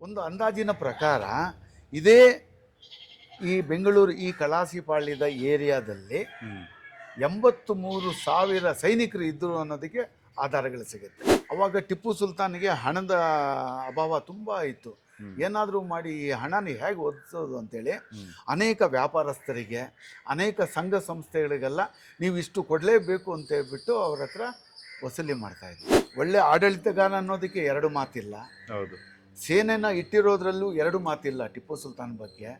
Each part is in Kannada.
ಒಂದು ಅಂದಾಜಿನ ಪ್ರಕಾರ ಇದೇ ಈ ಬೆಂಗಳೂರು ಈ ಕಲಾಸಿಪಾಳ್ಯದ ಏರಿಯಾದಲ್ಲಿ ಎಂಬತ್ತು ಮೂರು ಸಾವಿರ ಸೈನಿಕರು ಇದ್ದರು ಅನ್ನೋದಕ್ಕೆ ಆಧಾರಗಳು ಸಿಗುತ್ತೆ. ಅವಾಗ ಟಿಪ್ಪು ಸುಲ್ತಾನ್ಗೆ ಹಣದ ಅಭಾವ ತುಂಬ ಇತ್ತು. ಏನಾದರೂ ಮಾಡಿ ಈ ಹಣನ ಹೇಗೆ ಒದಿಸೋದು ಅಂತೇಳಿ ಅನೇಕ ವ್ಯಾಪಾರಸ್ಥರಿಗೆ ಅನೇಕ ಸಂಘ ಸಂಸ್ಥೆಗಳಿಗೆಲ್ಲ ನೀವು ಇಷ್ಟು ಕೊಡಲೇಬೇಕು ಅಂತ ಹೇಳ್ಬಿಟ್ಟು ಅವ್ರ ಹತ್ರ ವಸೂಲಿ ಮಾಡ್ತಾಯಿದ್ರು ಒಳ್ಳೆ ಆಡಳಿತಗಾರ ಅನ್ನೋದಕ್ಕೆ ಎರಡು ಮಾತಿಲ್ಲ. ಹೌದು. ಸೇನೆನ ಇಟ್ಟಿರೋದ್ರಲ್ಲೂ ಎರಡು ಮಾತಿಲ್ಲ ಟಿಪ್ಪು ಸುಲ್ತಾನ್ ಬಗ್ಗೆ.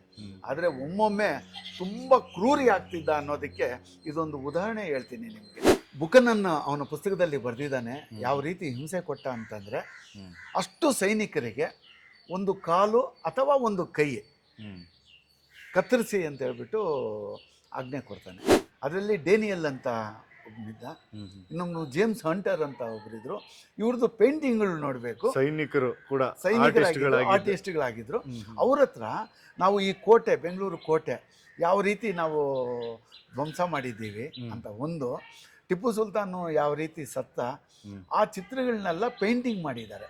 ಆದರೆ ಒಮ್ಮೊಮ್ಮೆ ತುಂಬ ಕ್ರೂರಿ ಆಗ್ತಿದ್ದ ಅನ್ನೋದಕ್ಕೆ ಇದೊಂದು ಉದಾಹರಣೆ ಹೇಳ್ತೀನಿ ನಿಮಗೆ. ಬುಕನನ್ನು ಅವನ ಪುಸ್ತಕದಲ್ಲಿ ಬರೆದಿದ್ದಾನೆ ಯಾವ ರೀತಿ ಹಿಂಸೆ ಕೊಟ್ಟ ಅಂತಂದರೆ ಅಷ್ಟು ಸೈನಿಕರಿಗೆ ಒಂದು ಕಾಲು ಅಥವಾ ಒಂದು ಕೈ ಕತ್ತರಿಸಿ ಅಂತ ಹೇಳ್ಬಿಟ್ಟು ಆಜ್ಞೆ ಕೊಡ್ತಾನೆ. ಅದರಲ್ಲಿ ಡೇನಿಯಲ್ ಅಂತ ಹ್ಮ್. ಇನ್ನೊಂದು ಜೇಮ್ಸ್ ಹಂಟರ್ ಅಂತ ಒಬ್ಬರಿದ್ರು ಇವ್ರದ್ದು ಪೇಂಟಿಂಗ್ಗಳು ನೋಡಬೇಕು. ಸೈನಿಕರು ಕೂಡ ಸೈನಿಕರಾಗಿದ್ರು ಆರ್ಟಿಸ್ಟ್ಗಳಾಗಿದ್ದು. ಆರ್ಟಿಸ್ಟ್ಗಳಾಗಿದ್ರು. ಹ್ಮ್, ಹ್ಮ್. ಅವ್ರ ಹತ್ರ ನಾವು ಈ ಕೋಟೆ ಬೆಂಗಳೂರು ಕೋಟೆ ಯಾವ ರೀತಿ ನಾವು ಧ್ವಂಸ ಮಾಡಿದ್ದೀವಿ ಅಂತ ಒಂದು ಟಿಪ್ಪು ಸುಲ್ತಾನು ಯಾವ ರೀತಿ ಸತ್ತ ಆ ಚಿತ್ರಗಳನ್ನೆಲ್ಲ ಪೇಂಟಿಂಗ್ ಮಾಡಿದ್ದಾರೆ.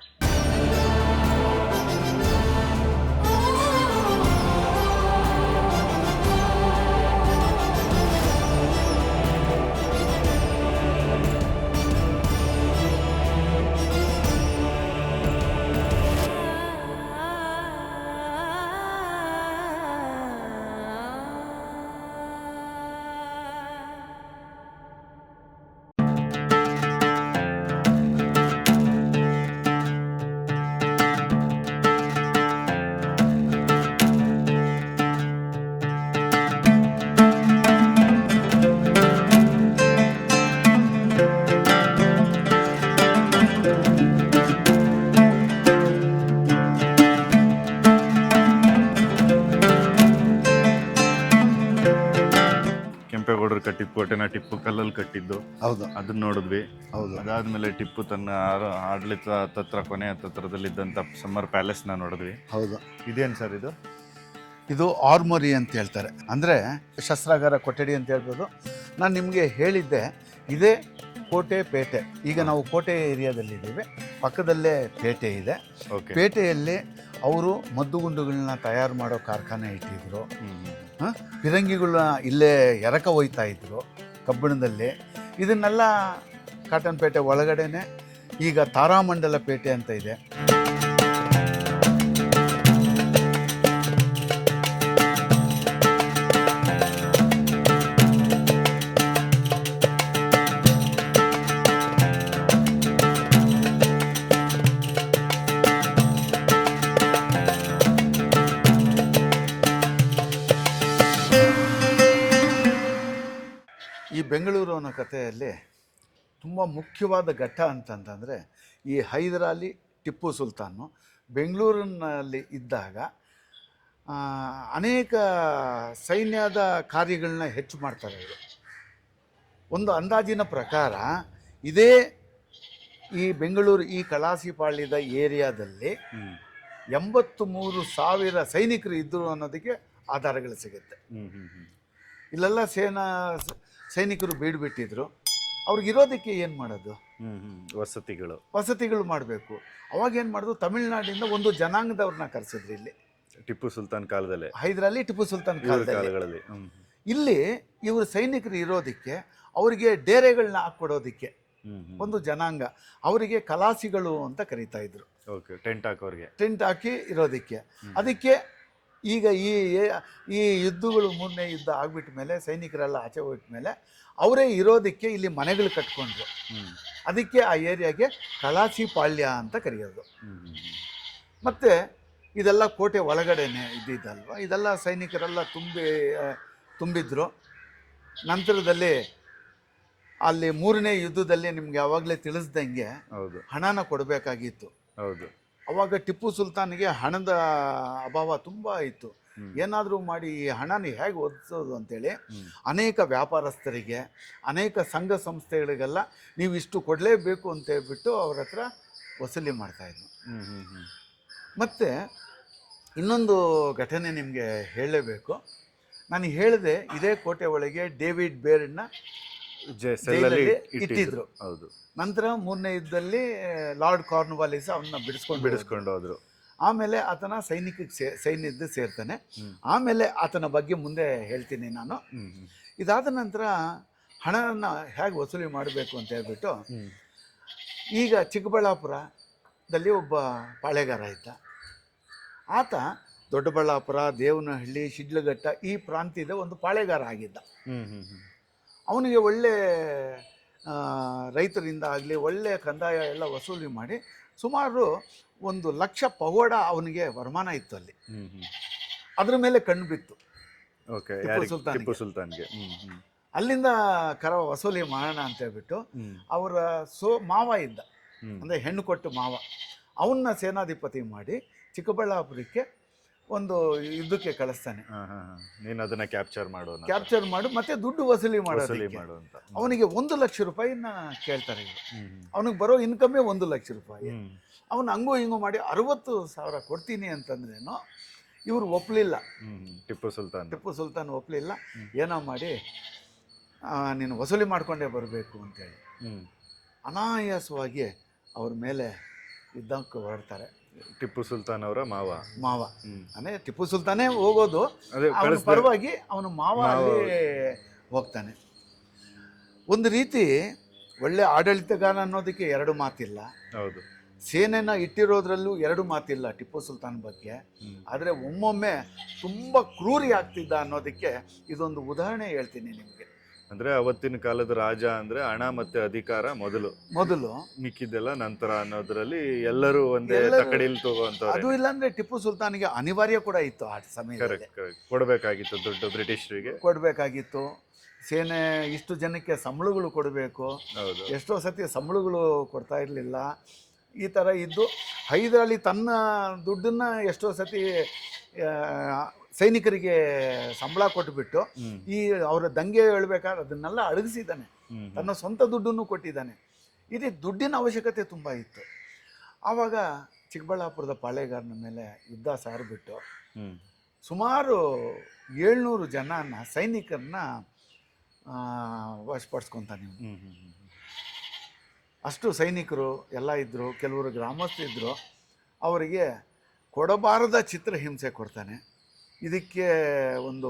ಕೆಂಪೇಗೌಡರು ಕಟ್ಟಿದ ಕೋಟೆನ ಟಿಪ್ಪು ಕಲ್ಲಲ್ಲಿ ಕಟ್ಟಿದ್ದು. ಹೌದು. ಅದನ್ನ ನೋಡಿದ್ವಿ. ಹೌದು. ಅದಾದ್ಮೇಲೆ ಟಿಪ್ಪು ತನ್ನ ಆರ- ಆಡಳಿತ ತತ್ರ ತತ್ರದಲ್ಲಿ ತತ್ರದಲ್ಲಿದ್ದಂಥ ಸಮ್ಮರ್ ಪ್ಯಾಲೇಸ್ನ ನೋಡಿದ್ವಿ. ಹೌದು. ಇದೇನು ಸರ್ ಇದು? ಇದು ಆರ್ಮೊರಿ ಅಂತ ಹೇಳ್ತಾರೆ. ಅಂದರೆ ಶಸ್ತ್ರಾಗಾರ ಕೊಠಡಿ ಅಂತ ಹೇಳ್ಬೋದು. ನಾನು ನಿಮಗೆ ಹೇಳಿದ್ದೆ ಇದೇ ಕೋಟೆ ಪೇಟೆ. ಈಗ ನಾವು ಕೋಟೆ ಏರಿಯಾದಲ್ಲಿದ್ದೀವಿ ಪಕ್ಕದಲ್ಲೇ ಪೇಟೆ ಇದೆ. ಓಕೆ. ಪೇಟೆಯಲ್ಲಿ ಅವರು ಮದ್ದುಗುಂಡುಗಳನ್ನ ತಯಾರು ಮಾಡೋ ಕಾರ್ಖಾನೆ ಇಟ್ಟಿದ್ರು? ಫಿರಂಗಿಗಳನ್ನ ಇಲ್ಲೇ ಎರಕ ಒಯ್ತಾ ಇದ್ರು ಕಬ್ಬಿಣದಲ್ಲಿ. ಇದನ್ನೆಲ್ಲ ಕಾಟನ್ ಪೇಟೆ ಒಳಗಡೆನೆ ಈಗ ತಾರಾಮಂಡಲ ಪೇಟೆ ಅಂತ ಇದೆ. ಈ ಬೆಂಗಳೂರು ಅನ್ನೋ ಕಥೆಯಲ್ಲಿ ತುಂಬ ಮುಖ್ಯವಾದ ಘಟ್ಟ ಅಂತಂತಂದರೆ ಈ ಹೈದರಾಲಿ ಟಿಪ್ಪು ಸುಲ್ತಾನು ಬೆಂಗಳೂರಿನಲ್ಲಿ ಇದ್ದಾಗ ಅನೇಕ ಸೈನ್ಯದ ಕಾರ್ಯಗಳನ್ನ ಹೆಚ್ಚು ಮಾಡ್ತಾರೆ ಇವರು ಒಂದು ಅಂದಾಜಿನ ಪ್ರಕಾರ ಇದೇ ಈ ಬೆಂಗಳೂರು ಈ ಕಲಾಸಿಪಾಳ್ಯದ ಏರಿಯಾದಲ್ಲಿ. ಎಂಬತ್ತು ಮೂರು ಸಾವಿರ ಸೈನಿಕರು ಇದ್ದರು ಅನ್ನೋದಕ್ಕೆ ಆಧಾರಗಳು ಸಿಗುತ್ತೆ. ಇಲ್ಲೆಲ್ಲ ಸೇನಾ ಸೈನಿಕರು ಬೀಡುಬಿಟ್ಟಿದ್ರು. ಅವ್ರಿಗಿರೋದಕ್ಕೆ ಏನು ಮಾಡೋದು. ವಸತಿಗಳು. ವಸತಿಗಳು ಮಾಡಬೇಕು. ಅವಾಗ ಏನು ಮಾಡೋದು? ತಮಿಳುನಾಡಿಂದ ಒಂದು ಜನಾಂಗದವ್ರನ್ನ ಕರೆಸಿದ್ರು ಇಲ್ಲಿ. ಟಿಪ್ಪು ಸುಲ್ತಾನ್ ಕಾಲದಲ್ಲಿ. ಹೈದರಾಲಿ ಟಿಪ್ಪು ಸುಲ್ತಾನ್ ಕಾಲದಲ್ಲಿ. ಇಲ್ಲಿ ಇವರು ಸೈನಿಕರು ಇರೋದಕ್ಕೆ ಅವರಿಗೆ ಡೇರೆಗಳನ್ನ ಹಾಕ್ಕೊಡೋದಕ್ಕೆ. ಒಂದು ಜನಾಂಗ. ಅವರಿಗೆ ಕಲಾಸಿಗಳು ಅಂತ ಕರೀತಾ ಇದ್ರು. ಓಕೆ ಟೆಂಟ್ ಹಾಕೋರಿಗೆ ಟೆಂಟ್ ಹಾಕಿ ಇರೋದಕ್ಕೆ. ಅದಕ್ಕೆ ಈಗ ಈ ಈ ಯುದ್ಧಗಳು ಮೂರನೇ ಯುದ್ಧ ಆಗ್ಬಿಟ್ಟ ಮೇಲೆ ಸೈನಿಕರೆಲ್ಲ ಆಚೆ ಹೋಗ್ಬಿಟ್ಟ ಮೇಲೆ ಅವರೇ ಇರೋದಕ್ಕೆ ಇಲ್ಲಿ ಮನೆಗಳು ಕಟ್ಕೊಂಡ್ರು. ಅದಕ್ಕೆ ಆ ಏರಿಯಾಗೆ ಕಲಾಸಿ ಪಾಳ್ಯ ಅಂತ ಕರೆಯೋದು. ಮತ್ತು ಇದೆಲ್ಲ ಕೋಟೆ ಒಳಗಡೆನೆ ಇದ್ದಿದ್ದಲ್ವ? ಇದೆಲ್ಲ ಸೈನಿಕರೆಲ್ಲ ತುಂಬಿ ತುಂಬಿದ್ರು. ನಂತರದಲ್ಲಿ ಅಲ್ಲಿ ಮೂರನೇ ಯುದ್ಧದಲ್ಲಿ ನಿಮ್ಗೆ ಯಾವಾಗಲೇ ತಿಳಿಸ್ದಂಗೆ ಹೌದು. ಹಣನ ಕೊಡಬೇಕಾಗಿತ್ತು. ಹೌದು. ಅವಾಗ ಟಿಪ್ಪು ಸುಲ್ತಾನ್ಗೆ ಹಣದ ಅಭಾವ ತುಂಬ ಇತ್ತು ಏನಾದರೂ ಮಾಡಿ ಈ ಹಣನ ಹೇಗೆ ಒದಿಸೋದು ಅಂತೇಳಿ. ಅನೇಕ ವ್ಯಾಪಾರಸ್ಥರಿಗೆ ಅನೇಕ ಸಂಘ ಸಂಸ್ಥೆಗಳಿಗೆಲ್ಲ ನೀವು ಇಷ್ಟು ಕೊಡಲೇಬೇಕು ಅಂತ ಹೇಳ್ಬಿಟ್ಟು ಅವ್ರ ಹತ್ರ ವಸೂಲಿ ಮಾಡ್ತಾಯಿದ್ರು. ಮತ್ತು ಇನ್ನೊಂದು ಘಟನೆ ನಿಮಗೆ ಹೇಳಲೇಬೇಕು ನಾನು ಹೇಳಿದೆ ಇದೇ ಕೋಟೆ ಒಳಗೆ ಡೇವಿಡ್ ಬೇರ್ಡ್ನ ಜೈಲಲ್ಲಿ ಇಟ್ಟಿದ್ರು. ಹೌದು. ನಂತರ ಮೂರನೇ ಯುದ್ಧದಲ್ಲಿ ಲಾರ್ಡ್ ಕಾರ್ನ್ವಾಲಿಸ್ ಅವನ್ನ ಬಿಡಿಸ್ಕೊಂಡು ಬಿಡಿಸ್ಕೊಂಡು ಹೋದ್ರು. ಆಮೇಲೆ ಆತನ ಸೈನಿಕಕ್ಕೆ ಸೇ ಸೈನ್ಯದ ಸೇರ್ತಾನೆ. ಆಮೇಲೆ ಆತನ ಬಗ್ಗೆ ಮುಂದೆ ಹೇಳ್ತೀನಿ ನಾನು. ಇದಾದ ನಂತರ ಹಣನ ಹೇಗೆ ವಸೂಲಿ ಮಾಡಬೇಕು ಅಂತ ಹೇಳ್ಬಿಟ್ಟು ಈಗ ಚಿಕ್ಕಬಳ್ಳಾಪುರದಲ್ಲಿ ಒಬ್ಬ ಪಾಳೆಗಾರ ಇದ್ದ. ಆತ ದೊಡ್ಡಬಳ್ಳಾಪುರ ದೇವನಹಳ್ಳಿ ಶಿಡ್ಲಘಟ್ಟ ಈ ಪ್ರಾಂತ್ಯದ ಒಂದು ಪಾಳೆಗಾರ ಆಗಿದ್ದ. ಅವನಿಗೆ ಒಳ್ಳೆ ರೈತರಿಂದ ಆಗಲಿ ಒಳ್ಳೆಯ ಕಂದಾಯ ಎಲ್ಲ ವಸೂಲಿ ಮಾಡಿ ಸುಮಾರು ಒಂದು ಲಕ್ಷ ಪಗೋಡ ಅವನಿಗೆ ವರಮಾನ ಇತ್ತು ಅಲ್ಲಿ. ಅದ್ರ ಮೇಲೆ ಕಣ್ಣು ಬಿತ್ತು. ಓಕೆ ಟಿಪ್ಪು ಸುಲ್ತಾನ್ಗೆ. ಅಲ್ಲಿಂದ ಕರ ವಸೂಲಿ ಮಾಡೋಣ ಅಂತ ಹೇಳ್ಬಿಟ್ಟು ಅವರ ಸೋ ಮಾವ ಇದ್ದ. ಅಂದರೆ ಹೆಣ್ಣು ಕೊಟ್ಟು ಮಾವ. ಅವನ್ನ ಸೇನಾಧಿಪತಿ ಮಾಡಿ ಚಿಕ್ಕಬಳ್ಳಾಪುರಕ್ಕೆ ಒಂದು ಇದಕ್ಕೆ ಕಳಿಸ್ತಾನೆ. ನೀನು ಹಾ ಹಾ. ನೀನ್ ಅದನ್ನ ಕ್ಯಾಪ್ಚರ್ ಮಾಡು ಕ್ಯಾಪ್ಚರ್ ಮಾಡು ಮತ್ತೆ ದುಡ್ಡು ವಸೂಲಿ ಮಾಡು ಅಂತ. ಅವನಿಗೆ ಒಂದು ಲಕ್ಷ ರೂಪಾಯಿನ ಕೇಳ್ತಾರೆ ಅವನಿಗೆ ಬರೋ ಇನ್ಕಮ್ಮೇ ಒಂದು ಲಕ್ಷ ರೂಪಾಯಿ. ಅವನು ಹಂಗು ಹಿಂಗು ಮಾಡಿ ಅರವತ್ತು ಸಾವಿರ ಕೊಡ್ತೀನಿ ಅಂತಂದ್ರೇನು ಇವರು ಒಪ್ಪಲಿಲ್ಲ. ಟಿಪ್ಪು ಸುಲ್ತಾನ್. ಟಿಪ್ಪು ಸುಲ್ತಾನ್ ಒಪ್ಪಲಿಲ್ಲ ಏನೋ ಮಾಡಿ ನೀನು ವಸೂಲಿ ಮಾಡಿಕೊಂಡೇ ಬರಬೇಕು ಅಂತೇಳಿ. ಅನಾಯಾಸವಾಗಿ ಅವ್ರ ಮೇಲೆ ಯುದ್ಧಕ್ಕೆ ಹೊರಡ್ತಾರೆ. ಟಿಪ್ಪು ಸುಲ್ತಾನ್ ಅವರ ಮಾವ. ಮಾವ. ಅಂದರೆ ಟಿಪ್ಪು ಸುಲ್ತಾನೇ ಹೋಗೋದು ಅದೇ ಅವನ ಪರವಾಗಿ ಅವನು ಮಾವ ಅಲ್ಲಿ ಹೋಗ್ತಾನೆ. ಒಂದು ರೀತಿ ಒಳ್ಳೆ ಆಡಳಿತಗಾರ ಅನ್ನೋದಕ್ಕೆ ಎರಡು ಮಾತಿಲ್ಲ. ಹೌದು. ಸೇನೆನ ಇಟ್ಟಿರೋದ್ರಲ್ಲೂ ಎರಡು ಮಾತಿಲ್ಲ ಟಿಪ್ಪು ಸುಲ್ತಾನ್ ಬಗ್ಗೆ. ಆದರೆ ಒಮ್ಮೊಮ್ಮೆ ತುಂಬ ಕ್ರೂರಿ ಆಗ್ತಿದ್ದ ಅನ್ನೋದಕ್ಕೆ ಇದೊಂದು ಉದಾಹರಣೆ ಹೇಳ್ತೀನಿ ನಿಮಗೆ. ಅಂದ್ರೆ ಅವತ್ತಿನ ಕಾಲದ ರಾಜ ಅಂದ್ರೆ ಹಣ ಮತ್ತೆ ಅಧಿಕಾರ ಮೊದಲು. ಮೊದಲು. ಮಿಕ್ಕಿದ್ದೆಲ್ಲ ನಂತರ ಅನ್ನೋದ್ರಲ್ಲಿ ಎಲ್ಲರೂ ಒಂದೇ ಎಲ್ಲರೂ- ತಗೋಂತ ಅದು ಅದು ಇಲ್ಲಾಂದ್ರೆ ಟಿಪ್ಪು ಸುಲ್ತಾನ್ಗೆ ಅನಿವಾರ್ಯ ಕೂಡ ಇತ್ತು ಆ ಸಮಯದಲ್ಲಿ. ಕರೆಕ್ಟ್ ಕರೆಕ್ಟ್ ಕೊಡ್ಬೇಕಾಗಿತ್ತು ದುಡ್ಡು ಬ್ರಿಟಿಷರಿಗೆ. ಕೊಡಬೇಕಾಗಿತ್ತು. ಸೇನೆ ಇಷ್ಟು ಜನಕ್ಕೆ ಸಂಬಳಗಳು ಕೊಡಬೇಕು. ಹೌದು. ಎಷ್ಟೋ ಸತಿ ಸಂಬಳಗಳು ಕೊಡ್ತಾ ಇರಲಿಲ್ಲ. ಈ ಥರ ಇದ್ದು ಹೈದರಾಲಿ ತನ್ನ ದುಡ್ಡನ್ನು ಎಷ್ಟೋ ಸತಿ ಆ, ಸೈನಿಕರಿಗೆ ಸಂಬಳ ಕೊಟ್ಟುಬಿಟ್ಟು ಈ ಅವರ ದಂಗೆ ಹೇಳ್ಬೇಕಾದ್ರೆ ಅದನ್ನೆಲ್ಲ ಅಡಗಿಸಿದ್ದಾನೆ. ತನ್ನ ಸ್ವಂತ ದುಡ್ಡನ್ನು ಕೊಟ್ಟಿದ್ದಾನೆ. ಇದು ದುಡ್ಡಿನ ಅವಶ್ಯಕತೆ ತುಂಬ ಇತ್ತು. ಆವಾಗ ಚಿಕ್ಕಬಳ್ಳಾಪುರದ ಪಾಳೆಗಾರನ ಮೇಲೆ ಯುದ್ಧ ಸಾರಿಬಿಟ್ಟು ಸುಮಾರು ಏಳ್ನೂರು ಜನನ ಸೈನಿಕರನ್ನ ವಶಪಡಿಸ್ಕೊತಾನೆ ಅಷ್ಟು ಸೈನಿಕರು ಎಲ್ಲ ಇದ್ದರು ಕೆಲವರು ಗ್ರಾಮಸ್ಥರಿದ್ದರು ಅವರಿಗೆ ಕೊಡಬಾರದ ಚಿತ್ರಹಿಂಸೆ ಕೊಡ್ತಾನೆ. ಇದಕ್ಕೆ ಒಂದು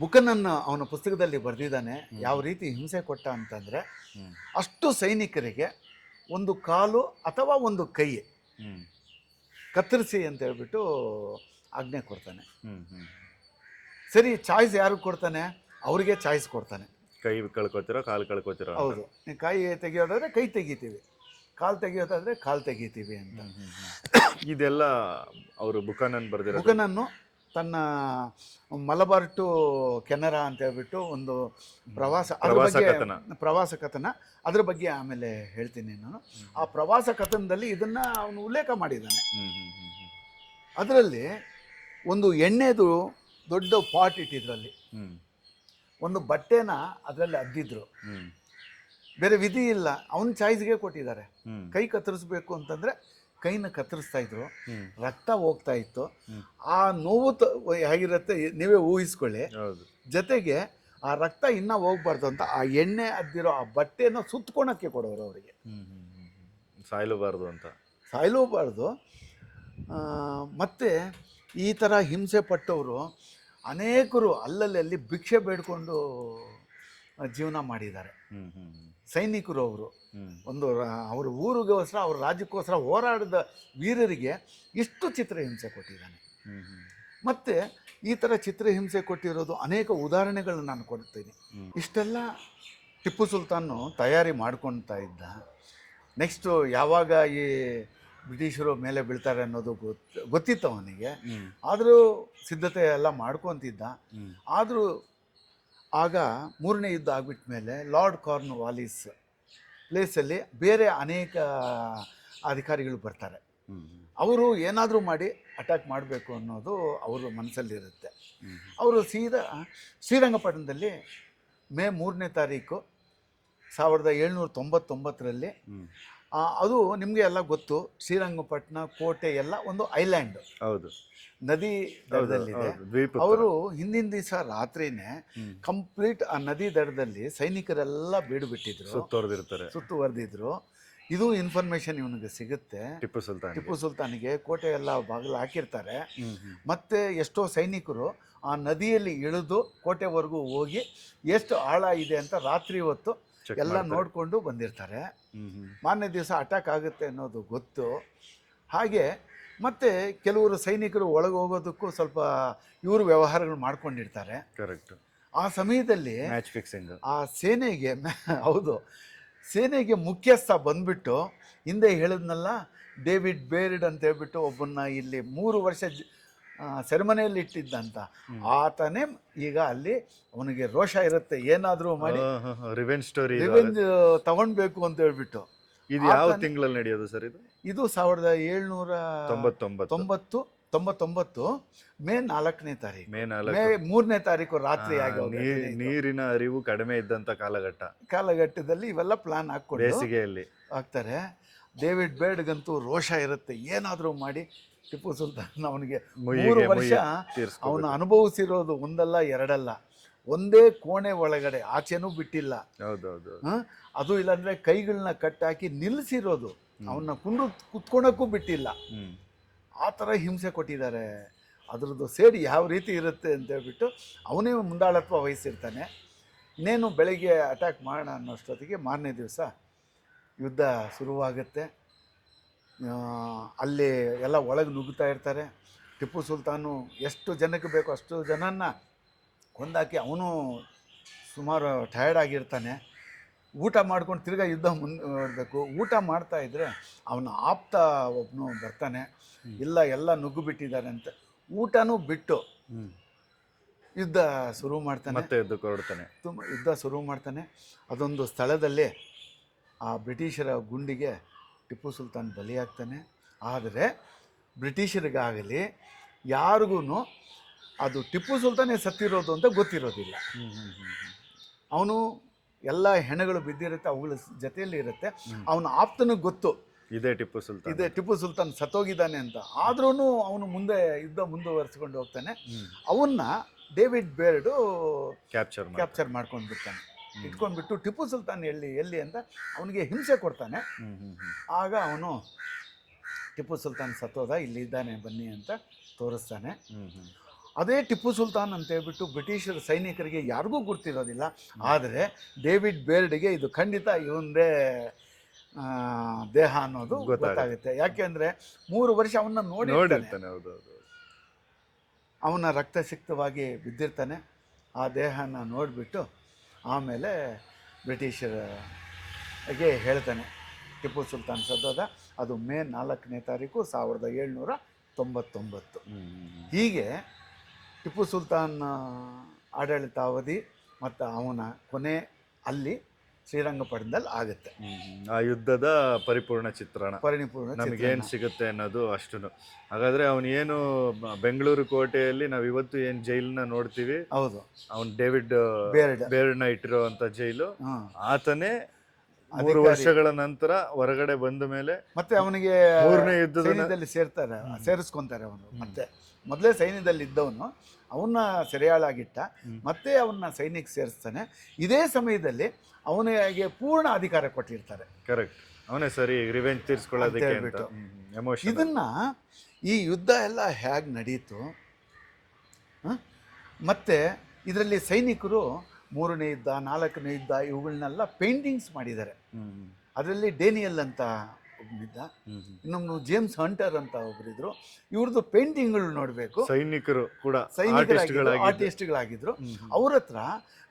ಬುಕನನ್ನು ಅವನ ಪುಸ್ತಕದಲ್ಲಿ ಬರೆದಿದ್ದಾನೆ. ಯಾವ ರೀತಿ ಹಿಂಸೆ ಕೊಟ್ಟ ಅಂತಂದರೆ ಅಷ್ಟು ಸೈನಿಕರಿಗೆ ಒಂದು ಕಾಲು ಅಥವಾ ಒಂದು ಕೈ ಕತ್ತರಿಸಿ ಅಂತ ಹೇಳ್ಬಿಟ್ಟು ಆಜ್ಞೆ ಕೊಡ್ತಾನೆ. ಸರಿ ಚಾಯ್ಸ್ ಯಾರು ಕೊಡ್ತಾನೆ? ಅವರಿಗೆ ಚಾಯ್ಸ್ ಕೊಡ್ತಾನೆ. ಕೈ ಕಳ್ಕೊತಿರೋ ಕಾಲು ಕಳ್ಕೊತಿರೋ ಹೌದು. ಕೈ ತೆಗಿಯೋದಾದ್ರೆ ಕೈ ತೆಗಿತೀವಿ. ಕಾಲು ತೆಗಿಯೋದಾದ್ರೆ ಕಾಲು ತೆಗಿತೀವಿ ಅಂತ. ಇದೆಲ್ಲ ಅವರು ಬುಕನನ್ ಬರ್ದಿರೋದು? ಬುಕನನ್ನು ತನ್ನ ಮಲಬಾರ್ ಟು ಕೆನರಾ ಅಂತ ಹೇಳ್ಬಿಟ್ಟು ಒಂದು ಪ್ರವಾಸ ಅದ್ರ ಪ್ರವಾಸ ಬಗ್ಗೆ ಕಥನ. ಪ್ರವಾಸ ಕಥನ. ಅದ್ರ ಬಗ್ಗೆ ಆಮೇಲೆ ಹೇಳ್ತೀನಿ ನಾನು. ಆ ಪ್ರವಾಸ ಕಥನದಲ್ಲಿ ಇದನ್ನ ಅವನು ಉಲ್ಲೇಖ ಮಾಡಿದ್ದಾನೆ. ಅದರಲ್ಲಿ ಒಂದು ಎಣ್ಣೆದು ದೊಡ್ಡ ಪಾಟ್ ಇಟ್ಟಿದ್ರಲ್ಲಿ. ಒಂದು ಬಟ್ಟೆನ ಅದರಲ್ಲಿ ಅದ್ದಿದ್ರು. ಬೇರೆ ವಿಧಿ ಇಲ್ಲ. ಅವನ ಚಾಯ್ಸ್ಗೆ ಕೊಟ್ಟಿದ್ದಾರೆ. ಕೈ ಕತ್ತರಿಸ್ಬೇಕು ಅಂತಂದ್ರೆ ಕೈನ ಕತ್ತರಿಸ್ತಾ ಇದ್ರು. ರಕ್ತ ಹೋಗ್ತಾ ಇತ್ತು. ಆ ನೋವು ಹೇಗಿರುತ್ತೆ ನೀವೇ ಊಹಿಸ್ಕೊಳ್ಳಿ. ಜೊತೆಗೆ ಆ ರಕ್ತ ಇನ್ನೂ ಹೋಗ್ಬಾರ್ದು ಅಂತ ಆ ಎಣ್ಣೆ ಅದ್ದಿರೋ ಆ ಬಟ್ಟೆನ ಸುತ್ಕೊಳಕ್ಕೆ ಕೊಡೋರು ಅವರಿಗೆ. ಸಾಯ್ಲೂಬಾರ್ದು ಅಂತ. ಸಾಯ್ಲೂಬಾರ್ದು. ಮತ್ತು ಈ ಥರ ಹಿಂಸೆ ಪಟ್ಟವರು ಅನೇಕರು ಅಲ್ಲಲ್ಲಿ ಅಲ್ಲಿ ಭಿಕ್ಷೆ ಬೇಡ್ಕೊಂಡು ಜೀವನ ಮಾಡಿದ್ದಾರೆ. ಸೈನಿಕರು ಅವರು. ಒಂದು ಅವರ ಊರಿಗೋಸ್ಕರ ಅವ್ರ ರಾಜ್ಯಕ್ಕೋಸ್ಕರ ಹೋರಾಡಿದ ವೀರರಿಗೆ ಇಷ್ಟು ಚಿತ್ರಹಿಂಸೆ ಕೊಟ್ಟಿದ್ದಾನೆ. ಮತ್ತು ಈ ಥರ ಚಿತ್ರಹಿಂಸೆ ಕೊಟ್ಟಿರೋದು ಅನೇಕ ಉದಾಹರಣೆಗಳನ್ನ ನಾನು ಕೊಡ್ತೀನಿ. ಇಷ್ಟೆಲ್ಲ ಟಿಪ್ಪು ಸುಲ್ತಾನು ತಯಾರಿ ಮಾಡ್ಕೊತಾ ಇದ್ದ. ನೆಕ್ಸ್ಟು ಯಾವಾಗ ಈ ಬ್ರಿಟಿಷರು ಮೇಲೆ ಬೀಳ್ತಾರೆ ಅನ್ನೋದು ಗೊತ್ತು ಗೊತ್ತಿತ್ತು ಅವನಿಗೆ. ಆದರೂ ಸಿದ್ಧತೆ ಎಲ್ಲ ಮಾಡ್ಕೊತಿದ್ದ. ಆದರೂ ಆಗ ಮೂರನೇ ಯುದ್ಧ ಆಗಿಬಿಟ್ಟ ಮೇಲೆ ಲಾರ್ಡ್ ಕಾರ್ನ್ ವಾಲಿಸ್ ಪ್ಲೇಸಲ್ಲಿ ಬೇರೆ ಅನೇಕ ಅಧಿಕಾರಿಗಳು ಬರ್ತಾರೆ. ಅವರು ಏನಾದರೂ ಮಾಡಿ ಅಟ್ಯಾಕ್ ಮಾಡಬೇಕು ಅನ್ನೋದು ಅವರ ಮನಸ್ಸಲ್ಲಿರುತ್ತೆ. ಅವರು ಸೀದಾ ಶ್ರೀರಂಗಪಟ್ಟಣದಲ್ಲಿ ಮೇ ಮೂರನೇ ತಾರೀಕು ಸಾವಿರದ ಏಳ್ನೂರ ತೊಂಬತ್ತೊಂಬತ್ತರಲ್ಲಿ ಅದು ನಿಮಗೆ ಎಲ್ಲ ಗೊತ್ತು. ಶ್ರೀರಂಗಪಟ್ಟಣ ಕೋಟೆ ಎಲ್ಲ ಒಂದು ಐಲ್ಯಾಂಡ್. ಹೌದು. ನದಿ ದಡದಲ್ಲಿದೆ. ಅವರು ಹಿಂದಿನ ದಿವಸ ರಾತ್ರಿನೇ ಕಂಪ್ಲೀಟ್ ಆ ನದಿ ದಡದಲ್ಲಿ ಸೈನಿಕರೆಲ್ಲ ಬೀಡು ಬಿಟ್ಟಿದ್ರು ಸುತ್ತುವರೆದಿರ್ತಾರೆ ಸುತ್ತುವರೆದಿದ್ರು. ಇದು ಇನ್ಫಾರ್ಮೇಶನ್ ಇವನಿಗೆ ಸಿಗುತ್ತೆ. ಟಿಪ್ಪು ಸುಲ್ತಾನ್ ಟಿಪ್ಪು ಸುಲ್ತಾನಿಗೆ ಕೋಟೆ ಎಲ್ಲ ಬಾಗಿಲು ಹಾಕಿರ್ತಾರೆ. ಮತ್ತೆ ಎಷ್ಟೋ ಸೈನಿಕರು ಆ ನದಿಯಲ್ಲಿ ಇಳಿದು ಕೋಟೆವರೆಗೂ ಹೋಗಿ ಎಷ್ಟು ಆಳ ಇದೆ ಅಂತ ರಾತ್ರಿ ಹೊತ್ತು ಎಲ್ಲ. ನೋಡಿಕೊಂಡು ಬಂದಿರ್ತಾರೆ. ಮಾನ್ಯ ದಿವಸ ಅಟ್ಯಾಕ್ ಆಗುತ್ತೆ ಅನ್ನೋದು ಗೊತ್ತು. ಹಾಗೆ ಮತ್ತೆ ಕೆಲವರು ಸೈನಿಕರು ಒಳಗೆ ಹೋಗೋದಕ್ಕೂ ಸ್ವಲ್ಪ ಇವರು ವ್ಯವಹಾರಗಳು ಮಾಡ್ಕೊಂಡಿರ್ತಾರೆ. ಕರೆಕ್ಟ್ ಆ ಸಮಯದಲ್ಲಿ ಮ್ಯಾಚ್ ಫಿಕ್ಸಿಂಗ್ ಆ ಸೇನೆಗೆ ಹೌದು. ಸೇನೆಗೆ ಮುಖ್ಯಸ್ಥ ಬಂದ್ಬಿಟ್ಟು ಹಿಂದೆ ಹೇಳಿದ್ನಲ್ಲ ಡೇವಿಡ್ ಬೇರ್ಡ್ ಅಂತ ಹೇಳ್ಬಿಟ್ಟು ಒಬ್ಬನ್ನ ಇಲ್ಲಿ ಮೂರು ವರ್ಷ ಸೆರೆಮನೆಯಲ್ಲಿ ಇಟ್ಟಿದ್ದಂತ. ಆತನೇ ಈಗ ಅಲ್ಲಿ ಅವನಿಗೆ ರೋಷ ಇರುತ್ತೆ. ಏನಾದರೂ ಮಾಡಿ ರಿವೆಂಜ್ ಸ್ಟೋರಿ ರಿವೆಂಜ್ ತಗೊಂಡ್ಬೇಕು ಅಂತ ಹೇಳ್ಬಿಟ್ಟು. ಇದು ಯಾವ ತಿಂಗಳಲ್ಲಿ ನಡೆಯೋದು ಸರ್ ಇದು? ಇದು ಸಾವಿರದ ಏಳ್ನೂರ ತೊಂಬತ್ತೊಂಬತ್ತು. ತೊಂಬತ್ತು ತೊಂಬತ್ತೊಂಬತ್ತು ಮೇ ನಾಲ್ಕನೇ ತಾರೀಕು. ಮೇ ಮೇ ಮೂರನೇ ತಾರೀಕು ರಾತ್ರಿ ಆಗಿ. ನೀರಿನ ಅರಿವು ಕಡಿಮೆ ಇದ್ದಂತ ಕಾಲಘಟ್ಟ. ಕಾಲಘಟ್ಟದಲ್ಲಿ ಇವೆಲ್ಲ ಪ್ಲಾನ್ ಹಾಕೊಂಡು ಬೇಸಿಗೆಯಲ್ಲಿ. ಆಗ್ತಾರೆ. ಡೇವಿಡ್ ಬೇಡ್ಗಂತೂ ರೋಷ ಇರುತ್ತೆ. ಏನಾದರೂ ಮಾಡಿ ಟಿಪ್ಪು ಸುಲ್ತಾನ್ ಅವನಿಗೆ ಮೂರು ವರ್ಷ ಅವನ ಅನುಭವಿಸಿರೋದು ಒಂದಲ್ಲ ಎರಡಲ್ಲ. ಒಂದೇ ಕೋಣೆ ಒಳಗಡೆ ಆಚೆನೂ ಬಿಟ್ಟಿಲ್ಲ? ಅದು ಇಲ್ಲಾಂದ್ರೆ ಕೈಗಳನ್ನ ಕಟ್ಟಾಕಿ ನಿಲ್ಲಿಸಿರೋದು ಅವನ್ನ ಕುಂಡು ಕುತ್ಕೊಳಕ್ಕೂ ಬಿಟ್ಟಿಲ್ಲ. ಆ ಥರ ಹಿಂಸೆ ಕೊಟ್ಟಿದ್ದಾರೆ. ಅದ್ರದ್ದು ಸೇರಿ ಯಾವ ರೀತಿ ಇರುತ್ತೆ ಅಂತ ಹೇಳ್ಬಿಟ್ಟು ಅವನೇ ಮುಂದಾಳತ್ವ ವಹಿಸಿರ್ತಾನೆ. ಇನ್ನೇನು ಬೆಳಿಗ್ಗೆ ಅಟ್ಯಾಕ್ ಮಾಡೋಣ ಅನ್ನೋಷ್ಟೊತ್ತಿಗೆ ಮಾರನೇ ದಿವಸ ಯುದ್ಧ ಶುರುವಾಗುತ್ತೆ. ಅಲ್ಲಿ ಎಲ್ಲ ಒಳಗೆ ನುಗ್ಗುತ್ತಾ ಇರ್ತಾರೆ. ಟಿಪ್ಪು ಸುಲ್ತಾನು ಎಷ್ಟು ಜನಕ್ಕೆ ಬೇಕೋ ಅಷ್ಟು ಜನನ್ನ ಕೊಂದಾಕಿ ಅವನು ಸುಮಾರು ಟಯರ್ಡ್ ಆಗಿರ್ತಾನೆ. ಊಟ ಮಾಡ್ಕೊಂಡು ತಿರ್ಗಾ ಯುದ್ಧ ಮುಂದುವರ್ಬೇಕು. ಊಟ ಮಾಡ್ತಾ ಇದ್ರೆ ಅವನ ಆಪ್ತ ಒಬ್ಬನು ಬರ್ತಾನೆ. ಇಲ್ಲ ಎಲ್ಲ ನುಗ್ಗು ಬಿಟ್ಟಿದ್ದಾರೆ ಅಂತ ಊಟನೂ ಬಿಟ್ಟು ಯುದ್ಧ ಶುರು ಮಾಡ್ತಾನೆ. ಮತ್ತೆ ಯುದ್ಧ ಹೊರಡ್ತಾನೆ. ತುಂಬ ಯುದ್ಧ ಶುರು ಮಾಡ್ತಾನೆ. ಅದೊಂದು ಸ್ಥಳದಲ್ಲಿ ಆ ಬ್ರಿಟಿಷರ ಗುಂಡಿಗೆ ಟಿಪ್ಪು ಸುಲ್ತಾನ್ ಬಲಿಯಾಗ್ತಾನೆ. ಆದರೆ ಬ್ರಿಟಿಷರಿಗಾಗಲಿ ಯಾರಿಗೂ ಅದು ಟಿಪ್ಪು ಸುಲ್ತಾನೇ ಸತ್ತಿರೋದು ಅಂತ ಗೊತ್ತಿರೋದಿಲ್ಲ. ಅವನು ಎಲ್ಲ ಹೆಣಗಳು ಬಿದ್ದಿರುತ್ತೆ ಅವುಗಳ ಜೊತೆಯಲ್ಲಿ ಇರುತ್ತೆ. ಅವನ ಆಪ್ತನಿಗೆ ಗೊತ್ತು. ಇದೇ ಟಿಪ್ಪು ಸುಲ್ತಾನ್. ಇದೇ ಟಿಪ್ಪು ಸುಲ್ತಾನ್ ಸತ್ತೋಗಿದ್ದಾನೆ ಅಂತ. ಆದ್ರೂ ಅವನು ಮುಂದೆ ಯುದ್ಧ ಮುಂದುವರಿಸ್ಕೊಂಡು ಹೋಗ್ತಾನೆ. ಅವನ್ನ ಡೇವಿಡ್ ಬೇರ್ಡು ಕ್ಯಾಪ್ಚರ್ ಕ್ಯಾಪ್ಚರ್ ಮಾಡ್ಕೊಂಡು ಬಿಡ್ತಾನೆ ಇಟ್ಕೊಂಡ್ಬಿಟ್ಟು ಟಿಪ್ಪು ಸುಲ್ತಾನ್ ಎಲ್ಲಿ ಎಲ್ಲಿ ಅಂತ ಅವನಿಗೆ ಹಿಂಸೆ ಕೊಡ್ತಾನೆ. ಆಗ ಅವನು ಟಿಪ್ಪು ಸುಲ್ತಾನ್ ಸತ್ತೋದ ಇಲ್ಲಿ ಇದ್ದಾನೆ ಬನ್ನಿ ಅಂತ ತೋರಿಸ್ತಾನೆ. ಅದೇ ಟಿಪ್ಪು ಸುಲ್ತಾನ್ ಅಂತ ಹೇಳ್ಬಿಟ್ಟು ಬ್ರಿಟಿಷರ ಸೈನಿಕರಿಗೆ ಯಾರಿಗೂ ಗುರ್ತಿರೋದಿಲ್ಲ. ಆದರೆ ಡೇವಿಡ್ ಬೇರ್ಡ್ಗೆ ಇದು ಖಂಡಿತ ಇವಂದೇ ದೇಹ ಅನ್ನೋದು ಗೊತ್ತಾಗುತ್ತೆ. ಯಾಕೆ ಯಾಕೆಂದ್ರೆ ಮೂರು ವರ್ಷ ಅವನ್ನ ನೋಡಿ ಅವನ ರಕ್ತಸಿಕ್ತವಾಗಿ ಬಿದ್ದಿರ್ತಾನೆ. ಆ ದೇಹನ ನೋಡಿಬಿಟ್ಟು ಆಮೇಲೆ ಬ್ರಿಟಿಷರಿಗೆ ಹೇಳ್ತಾನೆ ಟಿಪ್ಪು ಸುಲ್ತಾನ್ ಸದ್ದೋದ ಅದು ಮೇ ನಾಲ್ಕನೇ ತಾರೀಕು ಸಾವಿರದ ಏಳ್ನೂರ ತೊಂಬತ್ತೊಂಬತ್ತು. ಹೀಗೆ ಟಿಪ್ಪು ಸುಲ್ತಾನ್ ಆಡಳಿತಾವಧಿ ಮತ್ತು ಅವನ ಕೊನೆ ಅಲ್ಲಿ ಶ್ರೀರಂಗಪಟ್ಟಣದಲ್ಲಿ ಆಗುತ್ತೆ. ಆ ಯುದ್ಧದ ಪರಿಪೂರ್ಣ ಚಿತ್ರಣ. ಪರಿಪೂರ್ಣ ನಮಗೇನು ಸಿಗುತ್ತೆ ಅನ್ನೋದು ಅಷ್ಟು ಹಾಗಾದ್ರೆ ಅವನು ಏನು ಬೆಂಗಳೂರು ಕೋಟೆಯಲ್ಲಿ ನಾವು ಇವತ್ತು ಏನು ಜೈಲನ್ನ ನೋಡ್ತೀವಿ? ಹೌದು. ಅವನು ಡೇವಿಡ್ ಬೇರ್ಡ್. ಬೇರ್ಡ್ನ ಇಟ್ಟಿರುವಂತ ಜೈಲು. ಆತನೇ ಮೂರು ವರ್ಷಗಳ ನಂತರ ಹೊರಗಡೆ ಬಂದ ಮೇಲೆ ಮತ್ತೆ ಅವನಿಗೆ ಮೂರನೇ ಯುದ್ಧದ ಸೈನ್ಯದಲ್ಲಿ ಸೇರ್ತಾರೆ ಸೇರಿಸ್ಕೊಂತಾರೆ ಅವನು. ಮತ್ತೆ ಮೊದಲೇ ಸೈನ್ಯದಲ್ಲಿ ಇದ್ದವನು ಅವನ್ನ ಸೆರೆಯಾಳಾಗಿಟ್ಟ ಮತ್ತೆ ಅವನ್ನ ಸೈನ್ಯಕ್ಕೆ ಸೇರಿಸ್ತಾನೆ. ಇದೇ ಸಮಯದಲ್ಲಿ ಅವನಿಗೆ ಪೂರ್ಣ ಅಧಿಕಾರ ಕೊಟ್ಟಿರ್ತಾರೆ. ಕರೆಕ್ಟ್ ಅವನೇ ಸರಿ ರಿವೆಂಜ್ ತೀರಿಸ್ಕೊಳ್ಳೋದಕ್ಕೆ ಅಂತ ಹೇಳ್ಬಿಟ್ಟು. ಎಮೋಷನ್ ಇದನ್ನ ಈ ಯುದ್ಧ ಎಲ್ಲ ಹೇಗೆ ನಡೀತು? ಮತ್ತೆ ಇದರಲ್ಲಿ ಸೈನಿಕರು ಮೂರನೇ ಯುದ್ಧ ನಾಲ್ಕನೇ ಯುದ್ಧ ಇವುಗಳನ್ನೆಲ್ಲ ಪೇಂಟಿಂಗ್ಸ್ ಮಾಡಿದ್ದಾರೆ. ಅದರಲ್ಲಿ ಡೇನಿಯಲ್ ಅಂತ ಒಬ್ಬನಿದ್ದ ಇನ್ನೊಂದು ಜೇಮ್ಸ್ ಹಂಟರ್ ಅಂತ ಒಬ್ಬರಿದ್ರು ಇವ್ರದ್ದು ಪೇಂಟಿಂಗ್ಗಳು ನೋಡಬೇಕು. ಸೈನಿಕರು ಕೂಡ ಸೈನಿಕರು ಆರ್ಟಿಸ್ಟ್ಗಳಾಗಿ ಆರ್ಟಿಸ್ಟ್ಗಳಾಗಿದ್ರು. ಅವ್ರ ಹತ್ರ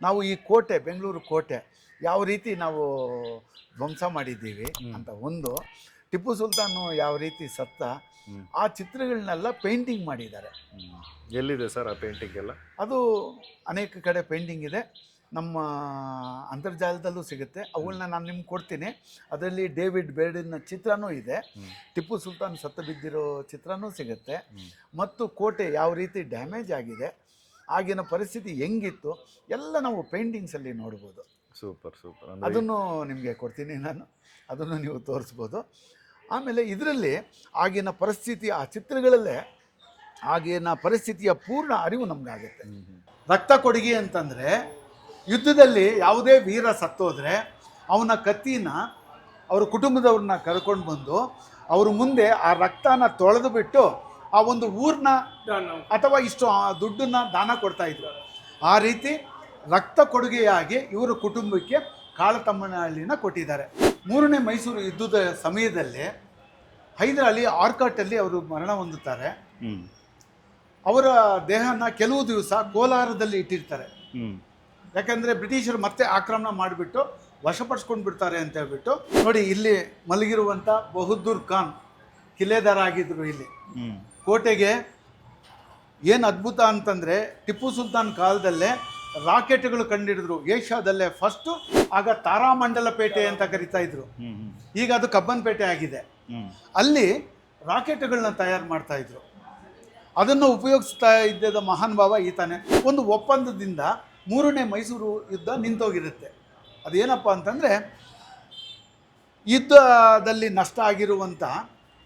ನಾವು ಈ ಕೋಟೆ ಬೆಂಗಳೂರು ಕೋಟೆ ಯಾವ ರೀತಿ ನಾವು ಧ್ವಂಸ ಮಾಡಿದ್ದೀವಿ ಅಂತ ಒಂದು ಟಿಪ್ಪು ಸುಲ್ತಾನು ಯಾವ ರೀತಿ ಸತ್ತ ಆ ಚಿತ್ರಗಳನ್ನೆಲ್ಲ ಪೇಂಟಿಂಗ್ ಮಾಡಿದ್ದಾರೆ. ಎಲ್ಲಿದೆ ಸರ್ ಆ ಪೇಂಟಿಂಗ್ ಎಲ್ಲ? ಅದು ಅನೇಕ ಕಡೆ ಪೇಂಟಿಂಗ್ ಇದೆ. ನಮ್ಮ ಅಂತರ್ಜಾಲದಲ್ಲೂ ಸಿಗುತ್ತೆ. ಅವುಗಳನ್ನ ನಾನು ನಿಮ್ಗೆ ಕೊಡ್ತೀನಿ. ಅದರಲ್ಲಿ ಡೇವಿಡ್ ಬೇರ್ಡಿನ ಚಿತ್ರನೂ ಇದೆ. ಟಿಪ್ಪು ಸುಲ್ತಾನ್ ಸತ್ತು ಬಿದ್ದಿರೋ ಚಿತ್ರನೂ ಸಿಗುತ್ತೆ. ಮತ್ತು ಕೋಟೆ ಯಾವ ರೀತಿ ಡ್ಯಾಮೇಜ್ ಆಗಿದೆ ಆಗಿನ ಪರಿಸ್ಥಿತಿ ಹೆಂಗಿತ್ತು ಎಲ್ಲ ನಾವು ಪೇಂಟಿಂಗ್ಸಲ್ಲಿ ನೋಡ್ಬೋದು. Super super. ಅದನ್ನು ನಿಮಗೆ ಕೊಡ್ತೀನಿ ನಾನು. ಅದನ್ನು ನೀವು ತೋರಿಸ್ಬೋದು. ಆಮೇಲೆ ಇದರಲ್ಲಿ ಆಗಿನ ಪರಿಸ್ಥಿತಿ ಆ ಚಿತ್ರಗಳಲ್ಲೇ ಆಗಿನ ಪರಿಸ್ಥಿತಿಯ ಪೂರ್ಣ ಅರಿವು ನಮಗಾಗುತ್ತೆ. ರಕ್ತ ಕೊಡುಗೆ ಅಂತಂದರೆ ಯುದ್ಧದಲ್ಲಿ ಯಾವುದೇ ವೀರ ಸತ್ತೋದ್ರೆ ಅವನ ಕತ್ತಿನ ಅವ್ರ ಕುಟುಂಬದವ್ರನ್ನ ಕರ್ಕೊಂಡು ಬಂದು ಅವ್ರ ಮುಂದೆ ಆ ರಕ್ತನ ತೊಳೆದು ಬಿಟ್ಟು ಆ ಒಂದು ಊರನ್ನ ಅಥವಾ ಇಷ್ಟು ಆ ದುಡ್ಡನ್ನ ದಾನ ಕೊಡ್ತಾ ಇದ್ರು. ಆ ರೀತಿ ರಕ್ತ ಕೊಡುಗೆಯಾಗಿ ಇವರ ಕುಟುಂಬಕ್ಕೆ ಕಾಳತಮ್ಮನಹಳ್ಳಿನ ಕೊಟ್ಟಿದ್ದಾರೆ. ಮೂರನೇ ಮೈಸೂರು ಯುದ್ಧದ ಸಮಯದಲ್ಲಿ ಹೈದರ್ ಅಲಿ ಆರ್ಕಾಟಲ್ಲಿ ಅವರು ಮರಣ ಹೊಂದುತ್ತಾರೆ. ಅವರ ದೇಹನ ಕೆಲವು ದಿವಸ ಕೋಲಾರದಲ್ಲಿ ಇಟ್ಟಿರ್ತಾರೆ. ಯಾಕಂದರೆ ಬ್ರಿಟಿಷರು ಮತ್ತೆ ಆಕ್ರಮಣ ಮಾಡಿಬಿಟ್ಟು ವಶಪಡಿಸ್ಕೊಂಡು ಬಿಡ್ತಾರೆ ಅಂತ ಹೇಳ್ಬಿಟ್ಟು ನೋಡಿ ಇಲ್ಲಿ ಮಲಗಿರುವಂಥ ಬಹದ್ದೂರ್ ಖಾನ್ ಕಿಲೆದಾರ ಆಗಿದ್ರು ಇಲ್ಲಿ ಕೋಟೆಗೆ ಏನು ಅದ್ಭುತ ಅಂತಂದರೆ ಟಿಪ್ಪು ಸುಲ್ತಾನ್ ಕಾಲದಲ್ಲೇ ರಾಕೆಟ್ಗಳು ಕಂಡಿಡಿದ್ರು. ಏಷ್ಯಾದಲ್ಲೇ ಫಸ್ಟು ಆಗ ತಾರಾಮಂಡಲ ಪೇಟೆ ಅಂತ ಕರಿತಾ ಇದ್ರು. ಈಗ ಅದು ಕಬ್ಬನ್ಪೇಟೆ ಆಗಿದೆ. ಹ್ಮ್. ಅಲ್ಲಿ ರಾಕೆಟ್ಗಳನ್ನ ತಯಾರು ಮಾಡ್ತಾ ಇದ್ರು. ಅದನ್ನು ಉಪಯೋಗಿಸ್ತಾ ಇದ್ದ ಮಹಾನ್ ಭಾವ ಈತಾನೆ. ಒಂದು ಒಪ್ಪಂದದಿಂದ ಮೂರನೇ ಮೈಸೂರು ಯುದ್ಧ ನಿಂತೋಗಿರುತ್ತೆ. ಅದೇನಪ್ಪ ಅಂತಂದರೆ, ಯುದ್ಧದಲ್ಲಿ ನಷ್ಟ ಆಗಿರುವಂಥ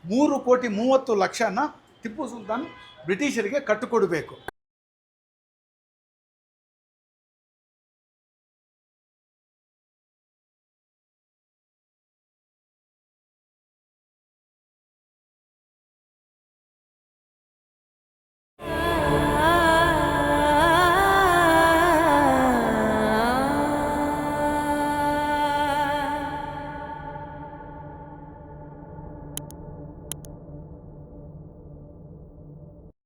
ಮೂರು ಕೋಟಿ ಮೂವತ್ತು ಲಕ್ಷನ ಟಿಪ್ಪು ಸುಲ್ತಾನ್ ಬ್ರಿಟಿಷರಿಗೆ ಕಟ್ಟಿಕೊಡಬೇಕು.